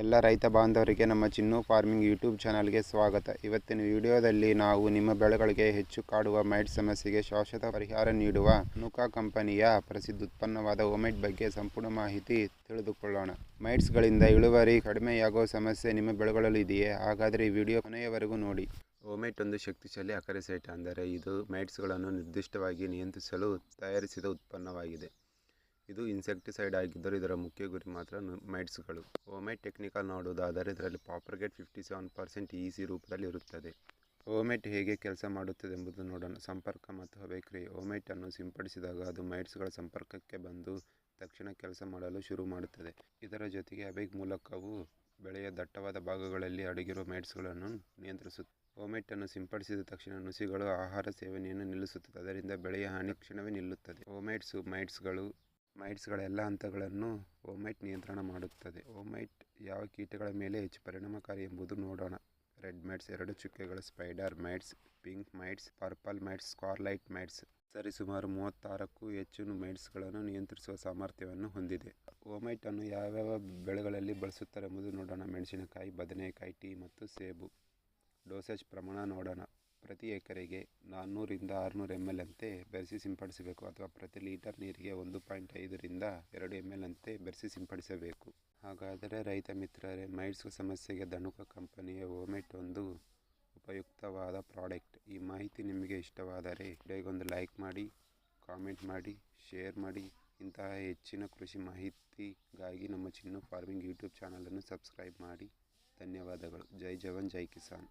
ಎಲ್ಲ ರೈತ ಬಾಂಧವರಿಗೆ ನಮ್ಮ ಚಿನ್ನು ಫಾರ್ಮಿಂಗ್ ಯೂಟ್ಯೂಬ್ ಚಾನಲ್ಗೆ ಸ್ವಾಗತ. ಇವತ್ತಿನ ವಿಡಿಯೋದಲ್ಲಿ ನಾವು ನಿಮ್ಮ ಬೆಳೆಗಳಿಗೆ ಹೆಚ್ಚು ಕಾಡುವ ಮೈಟ್ ಸಮಸ್ಯೆಗೆ ಶಾಶ್ವತ ಪರಿಹಾರ ನೀಡುವ ನುಕಾ ಕಂಪನಿಯ ಪ್ರಸಿದ್ಧ ಉತ್ಪನ್ನವಾದ ಒಮೈಟ್ ಬಗ್ಗೆ ಸಂಪೂರ್ಣ ಮಾಹಿತಿ ತಿಳಿದುಕೊಳ್ಳೋಣ. ಮೈಟ್ಸ್ಗಳಿಂದ ಇಳುವರಿ ಕಡಿಮೆಯಾಗುವ ಸಮಸ್ಯೆ ನಿಮ್ಮ ಬೆಳೆಗಳಲ್ಲಿ ಇದೆಯೇ? ಹಾಗಾದರೆ ಈ ವಿಡಿಯೋ ಕೊನೆಯವರೆಗೂ ನೋಡಿ. ಒಮೈಟ್ ಒಂದು ಶಕ್ತಿಶಾಲಿ ಅಕರೆಸೈಟ್ ಅಂದರೆ ಇದು ಮೈಟ್ಸ್ಗಳನ್ನು ನಿರ್ದಿಷ್ಟವಾಗಿ ನಿಯಂತ್ರಿಸಲು ತಯಾರಿಸಿದ ಉತ್ಪನ್ನವಾಗಿದೆ. ಇದು ಇನ್ಸೆಕ್ಟಿಸೈಡ್ ಆಗಿದ್ದರೂ ಇದರ ಮುಖ್ಯ ಗುರಿ ಮಾತ್ರ ಮೈಟ್ಸ್ಗಳು ಓಮೈಟ್ ಟೆಕ್ನಿಕಲ್ ನೋಡುವುದಾದರೆ ಇದರಲ್ಲಿ propargite fifty seven percent EC ರೂಪದಲ್ಲಿ ಇರುತ್ತದೆ. ಓಮೈಟ್ ಹೇಗೆ ಕೆಲಸ ಮಾಡುತ್ತದೆ ಎಂಬುದು ನೋಡೋಣ. ಸಂಪರ್ಕ ಮತ್ತು ಹವೆಕ್ರಿಯೆ ಅನ್ನು ಸಿಂಪಡಿಸಿದಾಗ ಅದು ಮೈಟ್ಸ್ಗಳ ಸಂಪರ್ಕಕ್ಕೆ ಬಂದು ತಕ್ಷಣ ಕೆಲಸ ಮಾಡಲು ಶುರು ಮಾಡುತ್ತದೆ. ಇದರ ಜೊತೆಗೆ ಅಬೆಗ್ ಮೂಲಕವು ಬೆಳೆಯ ದಟ್ಟವಾದ ಭಾಗಗಳಲ್ಲಿ ಅಡಗಿರುವ ಮೈಟ್ಸ್ಗಳನ್ನು ನಿಯಂತ್ರಿಸುತ್ತದೆ. ಅನ್ನು ಸಿಂಪಡಿಸಿದ ತಕ್ಷಣ ನುಸಿಗಳು ಆಹಾರ ಸೇವನೆಯನ್ನು ನಿಲ್ಲಿಸುತ್ತದೆ. ಅದರಿಂದ ಬೆಳೆಯ ಹಾನಿ ಕ್ಷಣವೇ ನಿಲ್ಲುತ್ತದೆ. ಓಮೈಟ್ಸು ಮೈಟ್ಸ್ಗಳು ಮೈಟ್ಸ್ಗಳ ಎಲ್ಲ ಹಂತಗಳನ್ನು ಓಮೈಟ್ ನಿಯಂತ್ರಣ ಮಾಡುತ್ತದೆ. ಓಮೈಟ್ ಯಾವ ಕೀಟಗಳ ಮೇಲೆ ಹೆಚ್ಚು ಪರಿಣಾಮಕಾರಿ ಎಂಬುದು ನೋಡೋಣ. ರೆಡ್ ಮೈಟ್ಸ್ ಎರಡು ಚುಕ್ಕೆಗಳ spider mites pink mites purple mites scarlet mites ಸರಿ, ಸುಮಾರು ಮೂವತ್ತಾರಕ್ಕೂ ಹೆಚ್ಚು ಮೈಟ್ಸ್ಗಳನ್ನು ನಿಯಂತ್ರಿಸುವ ಸಾಮರ್ಥ್ಯವನ್ನು ಹೊಂದಿದೆ. ಓಮೈಟ್ ಅನ್ನು ಯಾವ್ಯಾವ ಬೆಳೆಗಳಲ್ಲಿ ಬಳಸುತ್ತಾರೆ ಎಂಬುದು ನೋಡೋಣ. ಮೆಣಸಿನಕಾಯಿ, ಬದನೆಕಾಯಿ, ಟೀ ಮತ್ತು ಸೇಬು. ಡೋಸೇಜ್ ಪ್ರಮಾಣ ನೋಡೋಣ. ಪ್ರತಿ ಎಕರೆಗೆ ನಾನ್ನೂರಿಂದ ಆರುನೂರು ಎಂ ಎಲ್ ಅಂತೆ ಬೆರೆಸಿ ಸಿಂಪಡಿಸಬೇಕು ಅಥವಾ ಪ್ರತಿ ಲೀಟರ್ ನೀರಿಗೆ ಒಂದು ಪಾಯಿಂಟ್ ಐದರಿಂದ ಎರಡು ಎಂ ಎಲ್ ಅಂತೆ ಬೆರೆಸಿ ಸಿಂಪಡಿಸಬೇಕು. ಹಾಗಾದರೆ ರೈತ ಮಿತ್ರರೇ ಮೈಟ್ಸ್ ಸಮಸ್ಯೆಗೆ ಧನುಕ ಕಂಪನಿಯ ಓಮೆಟ್ ಒಂದು ಉಪಯುಕ್ತವಾದ ಪ್ರಾಡಕ್ಟ್. ಈ ಮಾಹಿತಿ ನಿಮಗೆ ಇಷ್ಟವಾದರೆ ವಿಡಿಯೋಗೊಂದು ಲೈಕ್ ಮಾಡಿ, ಕಾಮೆಂಟ್ ಮಾಡಿ, ಶೇರ್ ಮಾಡಿ. ಇಂತಹ ಹೆಚ್ಚಿನ ಕೃಷಿ ಮಾಹಿತಿಗಾಗಿ ನಮ್ಮ ಚಿನ್ನು ಫಾರ್ಮಿಂಗ್ ಯೂಟ್ಯೂಬ್ ಚಾನಲನ್ನು ಸಬ್ಸ್ಕ್ರೈಬ್ ಮಾಡಿ. ಧನ್ಯವಾದಗಳು. ಜೈ ಜವಾನ್, ಜೈ ಕಿಸಾನ್.